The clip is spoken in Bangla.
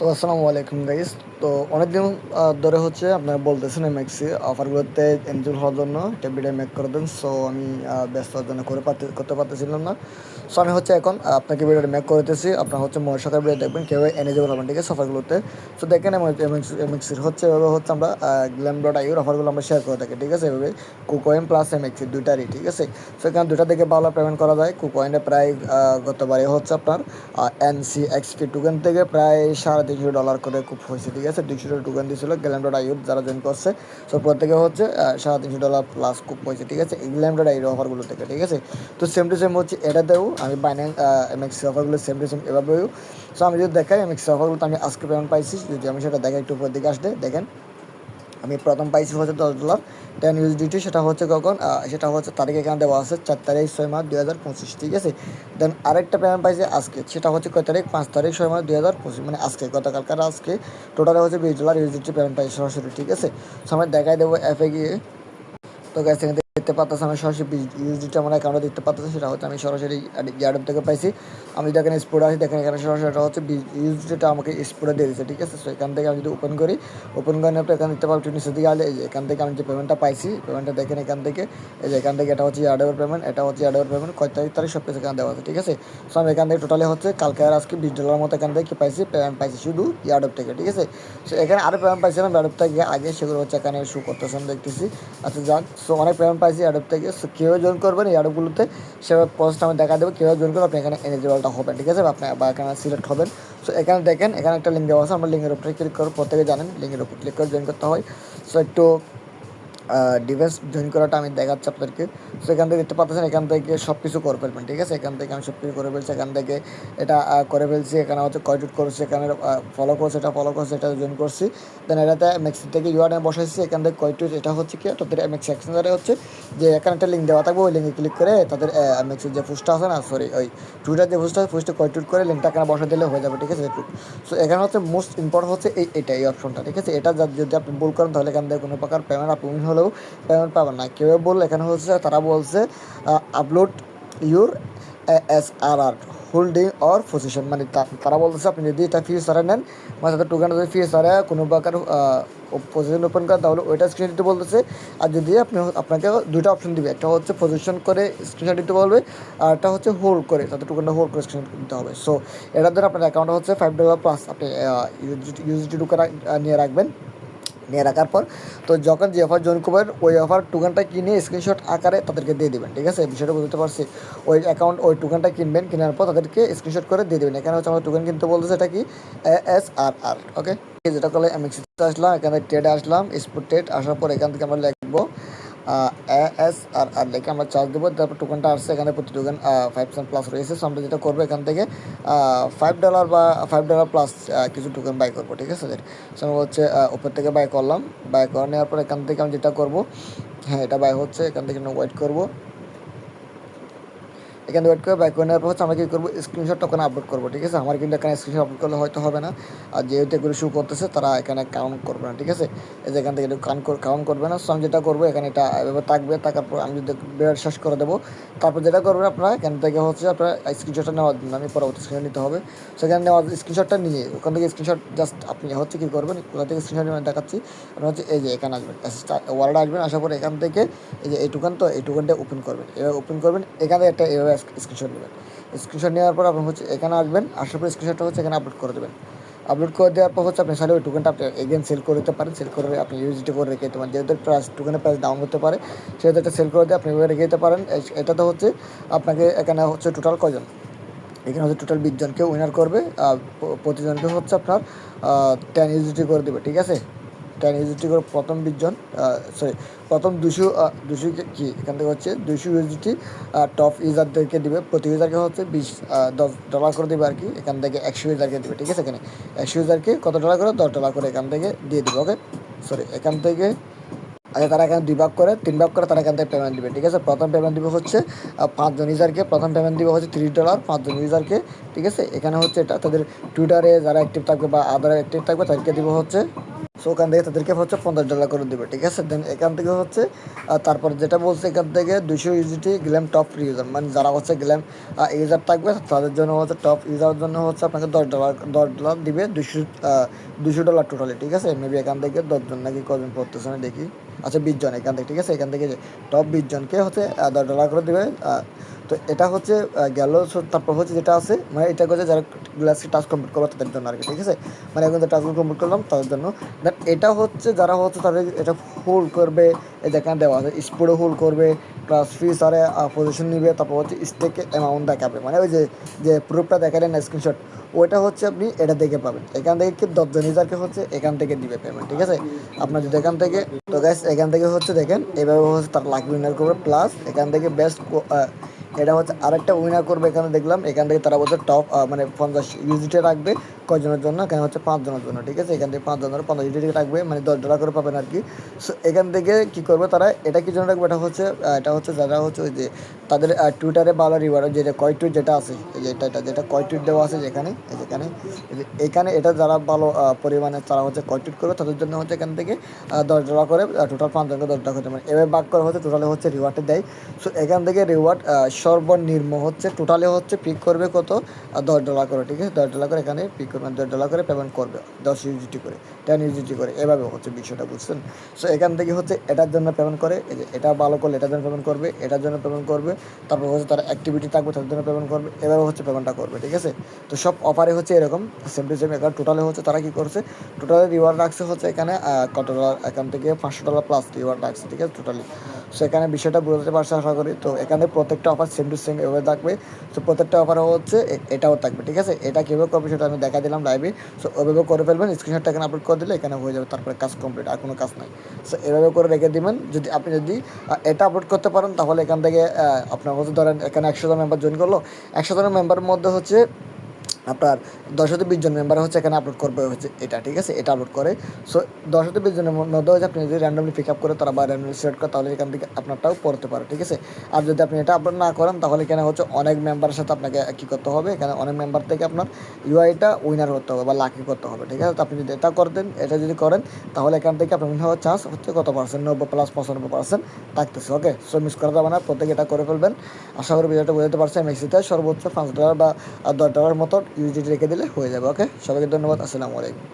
তো আসসালামু আলাইকুম গাইস তো অনেকদিন ধরে হচ্ছে আপনারা বলতেছেন এম এমএক্সি অফারগুলোতে এনজল হওয়ার জন্য ভিডিও মেক করে দেন। সো আমি ব্যস্ত জন্য করে পারতে, করতে পারতেছিলাম না। সো আমি হচ্ছে এখন আপনাকে ভিডিওটা মেক করতেছি। আপনার হচ্ছে মহাশাখার ভিডিও দেখবেন, কেউ এলিজিবল হবেন, ঠিক আছে অফারগুলোতে সো দেখেন এমএক্সির হচ্ছে এভাবে হচ্ছে আমরা গ্ল্যাম ডট আইউর অফারগুলো আমরা শেয়ার করে থাকি, ঠিক আছে, এভাবে। কুকোয়েন প্লাস এমএক্সি দুইটারই, ঠিক আছে। সো এখানে দুইটা থেকে ভালো পেমেন্ট করা যায়। কুকোয়েনে প্রায় গতবারে হচ্ছে আপনার এনসি এক্সপি টুকেন থেকে প্রায় সাড়ে তিনশো ডলার করে খুব হয়েছে, ঠিক আছে? দুইশো টোকেন দিয়েছিল গ্ল্যামডোড আইউর যারা জয়েন করছে। সো প্রত্যেকে হচ্ছে সাড়ে তিনশো ডলার প্লাস খুব হয়েছে, ঠিক আছে? এই গ্ল্যামডোড আইউর অফারগুলো থেকে, ঠিক আছে? তো সেম টু সেম হচ্ছে, এটা দেবো আমি বাইন্যান্স এমএক্সি অফারগুলো সেম টু সেম এভাবেও সো আমি যদি দেখাই এমএক্সি অফারগুলো আমি আজকে পেমেন্ট পাইছি। যদি আমি সেটা দেখাই, একটু উপর দিকে আসলে দেখেন। আমি প্রথম পাইছি হচ্ছে দশ ডলার। টেন ইউএসডিটি সেটা হচ্ছে কখন? সেটা হচ্ছে তারিখ এখানে দেওয়া আছে চার তারিখ ছয় মাস দুই হাজার পঁচিশ, ঠিক আছে? দেন আরেকটা পেমেন্ট পাইছে আজকে, সেটা হচ্ছে কয় তারিখ? পাঁচ তারিখ ছয় মাস দুই হাজার পঁচিশ মানে আজকে গতকালকার আজকে? টোটালে হচ্ছে বিশ ডলার ইউএসডিটি পেমেন্ট পাইছে সরাসরি, ঠিক আছে? সো আমি দেখাই দেবো অ্যাপে গিয়ে। তো গ্যাস দেখতে পাচ্ছি আমি সরাসরি ইউএসডিটা আমার অ্যাকাউন্টে দেখতে পাচ্ছি সেটা হচ্ছে আমি সরাসরি ইয়ারডপ থেকে পাইছি, আমি দেখেন স্পোর্ট আসি, দেখেন এখানে সরাসরি এটা হচ্ছে ইউএসডিটা আমাকে স্পোর্টে দিয়ে দিয়েছে ঠিক আছে? সো এখান থেকে আমি যদি ওপেন করি ওপেন করার পর এখানে দেখতে পাবো একটু নিচের দিকে আসলে এই যে এখান থেকে আমি যে পেমেন্টটা পাইছি পেমেন্টটা দেখেন এখান থেকে, এই যে এখান থেকে এটা হচ্ছে ইয়ারডপের পেমেন্ট এটা হচ্ছে ইয়ারডপের পেমেন্ট কয় তারিখ তারিখ সব কিছু এখানে দেওয়া আছে, ঠিক আছে? সো আমি এখান থেকে টোটালি হচ্ছে কালকে আর আজকে বিশ ডলার মতো এখান থেকে পাইছি পেমেন্ট পাইছি শুধু ইয়ারডপ থেকে, ঠিক আছে? সো এখানে আরও পেমেন্ট পাইছিলাম ইয়ারডপ থেকে আগে সেগুলো হচ্ছে এখানে শু করতেছেন দেখতেছি। আচ্ছা যাক সো অনেক পেমেন্ট পাইছি। ইয়ারডপ থেকে। সো কেউ জয়েন করবেন ইয়ারডপগুলোতে সেভাবে পোস্ট আমি দেখা দেবো, কেউ জয়েন করবেন আপনি এখানে এলিজিবলটা হবেন ঠিক আছে? আপনি বা এখানে সিলেক্ট হবেন। সো এখানে দেখেন, এখানে একটা লিঙ্ক দেওয়া আছে, আমরা লিঙ্কের উপরে ক্লিক করব। প্রত্যেকে জানেন লিঙ্কের উপর ক্লিক করে জয়েন করতে হয়। সো একটু ডিভাইস জয়েন করাটা আমি দেখাচ্ছি আপনাদেরকে। সো এখান থেকে দেখতে পাচ্ছেন এখান থেকে সব কিছু করে ফেলবেন, ঠিক আছে? এখান থেকে আমি সব কিছু করে ফেলছি, এখান থেকে এটা করে ফেলছি, এখানে হচ্ছে কয়টুট করছি, এখানে ফলো করছে, এটা ফলো করছে, এটা জয়েন করছি। দেন এটাতে মেক্সি থেকে ইউআর বসাইছি, এখান থেকে কয়টুট এটা হচ্ছে কি, তাদের এমএক্স এক্সচেঞ্জারে হচ্ছে, যে এখানে একটা লিঙ্ক দেওয়া থাকবে, ওই লিঙ্কে ক্লিক করে তাদের এমএক্সের যে পোস্টটা আছে না সরি ওই টুইটার যে পোস্টটা আছে পোস্টে কয়টুট করে লিঙ্কটা এখানে বসা দিলে হয়ে যাবে, ঠিক আছে? সো এখানে হচ্ছে মোস্ট ইম্পর্টেন্ট হচ্ছে এই এটা এই অপশনটা ঠিক আছে? এটা যদি আপনি ভুল করেন, তাহলে এখান থেকে কোনো প্রকার পেমেন্ট আপনি হলেও পেমেন্ট পাবেন না। কেউ বলল এখানে হচ্ছে তারা বলছে upload your S R R holding or position মানে তারা বলতেছে, আপনি যদি এটা ফিউচারে নেন মানে তাদের টোকেন যদি ফিউচারে কোনো প্রকার পজিশন ওপেন করেন, তাহলে ওইটা স্ক্রিন দিতে বলতেছে। আর যদি আপনি আপনাকে দুটো অপশন দিবে, একটা হচ্ছে পজিশন করে স্ক্রিনশট দিতে বলবে, আর একটা হচ্ছে হোল্ড করে তাদের টোকেনটা হোল্ড করে স্ক্রিনশট দিতে হবে। সো এটার দ্বারা আপনার অ্যাকাউন্ট হচ্ছে ফাইভ ডলার প্লাস আপনি ইউজিটি টোকেন নিয়ে রাখবেন। নিয়ে রাখার পর তো যখন যে অফার জয়েন করবেন, ওই অফার টোকেনটা কিনে স্ক্রিনশট আকারে তাদেরকে দিয়ে দেবেন, ঠিক আছে? বিষয়টা বুঝতে পারছি। ওই অ্যাকাউন্ট ওই টোকেনটা কিনবেন, কেনার পর তাদেরকে স্ক্রিনশট করে দিয়ে দেবেন। এখানে হচ্ছে আমরা টোকেন কিনতে বলতেছে, এটা কি? এস আর আর ওকে যেটা করলে আমি আসলাম, এখানে ট্রেডে আসলাম স্পোর্ট ট্রেড আসার পর এখান থেকে আমরা লিখব এস আর আর লিখে আমরা চার্জ দেবো, তারপর টোকেনটা আসছে এখানে প্রতি টোকেন ফাইভ পার্সেন্ট প্লাস রয়েছে। সো আমরা যেটা করব এখান থেকে ফাইভ ডলার বা ফাইভ ডলার প্লাস কিছু টোকেন বাই করব, ঠিক আছে? সো আমরা হচ্ছে ওপর থেকে বাই করলাম। বাই করে নেওয়ার পর এখান থেকে আমি যেটা করব হ্যাঁ এটা বাই হচ্ছে, এখান থেকে ওয়েট করব। এখানে ওয়েট করে ব্যাক করে নেওয়ার পর আমরা কী করব স্ক্রিনশট ওখানে আপলোড করব, ঠিক আছে? আমার কিন্তু এখানে স্ক্রিনশট আপলোড করলে হয়তো হবে না। আর যেহেতু এগুলো শু করতেছে, তারা এখানে কাউন্ট করবে না, ঠিক আছে? এই যে এখান থেকে একটু কাউন্ট কাউন্ট করবে না। সো আমি যেটা করব, এখানে এটা এভাবে থাকবে, থাকার পর আমি যদি বের শেষ করে দেবো। তারপর যেটা করবেন আপনারা, এখান থেকে হচ্ছে আপনার স্ক্রিনশটটা নেওয়ার জন্য আমি পরবর্তী স্ক্রিনে নিতে হবে। সেখানে নেওয়ার স্ক্রিনশটটা নিয়ে, ওখান থেকে স্ক্রিনশট জাস্ট আপনি হচ্ছে কী করবেন, কোথা থেকে স্ক্রিনশট নেবেন দেখাচ্ছি। আপনি হচ্ছে এই যে এখানে আসবেন ওয়ার্ড আসবেন, আসার পর এখান থেকে এই যে এই টুকান তো এই টুকানটা ওপেন করবেন। এবার ওপেন করবেন, এখানে একটা এভাবে স্ক্রিনশট নেবেন। স্ক্রিনশট নেওয়ার পর আপনি হচ্ছে এখানে আসবেন, আসার পর স্ক্রিনশটটা হচ্ছে এখানে আপলোড করে দেবেন। আপলোড করে দেওয়ার পর হচ্ছে আপনি সাথে ওই টোকেনটা আপনি এগেন সেল করে দিতে পারেন। সেল করে আপনি ইউজিটি করে রেখে দিতে পারেন। যেহেতু প্রাইস টোকেনের প্রাইস ডাউন হতে পারে, সেহেতু একটা সেল করে দিয়ে আপনি রেখে দিতে পারেন। এটাতে হচ্ছে আপনাকে এখানে হচ্ছে টোটাল কজন এখানে হচ্ছে টোটাল বিশ জনকে উইনার করবে, আর প্রতিজনকে হচ্ছে আপনার টেন ইউজিটি করে দেবে, ঠিক আছে? টেন ইউজিটি করে প্রথম বিশজন সরি প্রথম দুশো দুশো কি এখান থেকে হচ্ছে দুশো ইউজিটি টপ ইউজারদেরকে দিবে, প্রতি ইউজারকে হচ্ছে বিশ দশ ডলার করে দেবে আর কি এখান থেকে একশো ইউজারকে দেবে, ঠিক আছে এখানে একশো ইউজারকে কত ডলার করে? দশ ডলার করে এখান থেকে দিয়ে দেবে ওকে সরি এখান থেকে আচ্ছা তারা এখানে দুই ভাগ করে, তিন ভাগ করে তারা এখান থেকে পেমেন্ট দিবে, ঠিক আছে? প্রথম পেমেন্ট দিবে হচ্ছে পাঁচজন ইউজারকে প্রথম পেমেন্ট দিবে হচ্ছে তিরিশ ডলার পাঁচজন ইউজারকে ঠিক আছে? এখানে হচ্ছে এটা, তাদের টুইটারে যারা অ্যাক্টিভ থাকবে বা আদার অ্যাক্টিভ থাকবে, তাদেরকে দিব হচ্ছে সো ওখান থেকে তাদেরকে হচ্ছে পঞ্চাশ ডলার করে দেবে, ঠিক আছে? দেন এখান থেকে হচ্ছে তারপর যেটা বলছে এখান থেকে দুশো ইউজিটি গ্ল্যাম টপ ইউজার মানে যারা হচ্ছে গ্ল্যাম ইউজার থাকবে, তাদের জন্য হচ্ছে টপ ইউজারের জন্য হচ্ছে আপনাকে দশ ডলার দশ ডলার দিবে দুশো দুশো ডলার টোটালি ঠিক আছে? মেবি এখান থেকে দশজন নাকি কজন পড়তেছে আমি দেখি। আচ্ছা বিশ জন এখান থেকে, ঠিক আছে? এখান থেকে টপ বিশ জনকে হচ্ছে দশ ডলার করে দেবে। তো এটা হচ্ছে গেল তারপর হচ্ছে যেটা আছে মানে এটা হচ্ছে যারা গ্লাসকে টাচ কমপ্লিট করবে তাদের জন্য আর কি ঠিক আছে? মানে এখন যে টাচগুলো কমপ্লিট করলাম তাদের জন্য। দেন এটা হচ্ছে যারা হচ্ছে তাদের এটা হোল্ড করবে যেখানে দেওয়া আছে স্পিডে হোল্ড করবে প্লাস ফিস আরে পজিশন নিবে, তারপর হচ্ছে স্টেকে অ্যামাউন্ট দেখাবে। মানে ওই যে যে প্রুফটা দেখালেন স্ক্রিনশট ওইটা হচ্ছে আপনি এটা দেখে পাবেন। এখান থেকে কি দশজন ইউজারকে হচ্ছে এখান থেকে দিবে পেমেন্ট ঠিক আছে? আপনার যদি এখান থেকে, তো গ্যাস এখান থেকে হচ্ছে দেখেন, এভাবে হচ্ছে তার লাখ উইনার করবে প্লাস এখান থেকে বেস্ট এটা হচ্ছে আরেকটা উইনার করবে এখানে দেখলাম। এখান থেকে তারা বলছে টপ মানে পঞ্চাশ ইউজিটে রাখবে কয়জনের জন্য? এখানে হচ্ছে পাঁচজনের জন্য, ঠিক আছে? এখান থেকে পাঁচজনের পঞ্চাশ ইউজিটে রাখবে মানে দশ ডলার করে পাবেন আর কি সো এখান থেকে কী করবে তারা? এটা কি জন্য রাখবে? এটা হচ্ছে এটা হচ্ছে যারা হচ্ছে ওই যে তাদের টুইটারে ভালো রিওয়ার্ড যেটা কয় টুইট যেটা আছে, এই যে এটা যেটা কয় টুইট দেওয়া আছে যেখানে যেখানে এখানে এটা যারা ভালো পরিমাণে তারা হচ্ছে কয় টুইট করবে, তাদের জন্য হচ্ছে এখান থেকে দশ ডলার করে টোটাল পাঁচজনকে দশ ডলার করে মানে এভাবে বাক করা হচ্ছে টোটালে হচ্ছে রিওয়ার্ডে দেয়। সো এখান থেকে রিওয়ার্ড সর্বনিম্ন হচ্ছে টোটালে হচ্ছে পিক করবে কত? দশ ডলার করে, ঠিক আছে? দশ ডলার করে এখানে পিক করবে দশ ডলার করে পেমেন্ট করবে, দশ ইউজিটি করে টেন ইউজিটি করে, এভাবে হচ্ছে বিষয়টা, বুঝছেন? সো এখান থেকে হচ্ছে এটার জন্য পেমেন্ট করে, এই যে এটা ভালো করলে এটার জন্য পেমেন্ট করবে, এটার জন্য পেমেন্ট করবে, তারপর হচ্ছে তার অ্যাক্টিভিটি থাকবে, তার জন্য পেমেন্ট করবে, এভাবে হচ্ছে পেমেন্টটা করবে, ঠিক আছে? তো সব অফারে হচ্ছে এরকম সেম টু সেম এখানে টোটালে হচ্ছে তারা কী করছে? টোটালে রিওয়ার্ড রাখছে হচ্ছে এখানে কত ডলার এখান থেকে পাঁচশো ডলার প্লাস রিওয়ার্ড রাখছে, ঠিক আছে? টোটালি সো এখানে বিষয়টা বুঝতে পারছে আশা করি। তো, এখানে প্রত্যেকটা অফার সেম টু সেম এভাবে থাকবে। তো প্রত্যেকটা অফার হচ্ছে এটাও থাকবে, ঠিক আছে? এটা কীভাবে করবে সেটা আমি দেখা দিলাম লাইভে সো ওইভাবে করে ফেলবেন স্ক্রিনশটটা এখানে আপলোড করে দিলে এখানে হয়ে যাবে তারপরে কাজ কমপ্লিট আর কোনো কাজ নাই। সো এভাবে করে রেখে দিবেন, যদি আপনি যদি এটা আপলোড করতে পারেন, তাহলে এখান থেকে আপনার হচ্ছে ধরেন এখানে একশো জন মেম্বার জয়েন করল। একশো জনের মেম্বারের মধ্যে হচ্ছে আপনার দশ হতে বিশ জন মেম্বার হচ্ছে, এখানে আপলোড করবে হচ্ছে এটা, ঠিক আছে? এটা আপলোড করে। সো দশ হতে বিশ জনের মধ্যে হচ্ছে আপনি যদি র্যান্ডমলি পিক আপ করে তারা বা র্যান্ডমলি সিলেক্ট করে, তাহলে এখান থেকে আপনারটাও পড়তে পারে, ঠিক আছে? আর যদি আপনি এটা আপলোড না করেন, তাহলে এখানে হচ্ছে অনেক মেম্বারের সাথে আপনাকে কী করতে হবে? এখানে অনেক মেম্বার থেকে আপনার ইউআইটা উইনার করতে হবে বা লাকি করতে হবে, ঠিক আছে? তো আপনি যদি এটা করতেন এটা যদি করেন, তাহলে এখান থেকে আপনার উইন হওয়ার চান্স হচ্ছে কত পার্সেন্ট নব্বই প্লাস পঁচানব্বই পার্সেন্ট থাকতেছে ওকে সো মিস করা যাবে না, প্রত্যেকে এটা করে ফেলবেন। আশা করি ভিডিওটা বোঝাতে পারছেন। মেক্সিতে সর্বোচ্চ পাঁচ ডলার বা দশ ডলার মতো ইউজিটি রেখে দিলে হয়ে যাবে ওকে সবাইকে ধন্যবাদ আসসালামু আলাইকুম।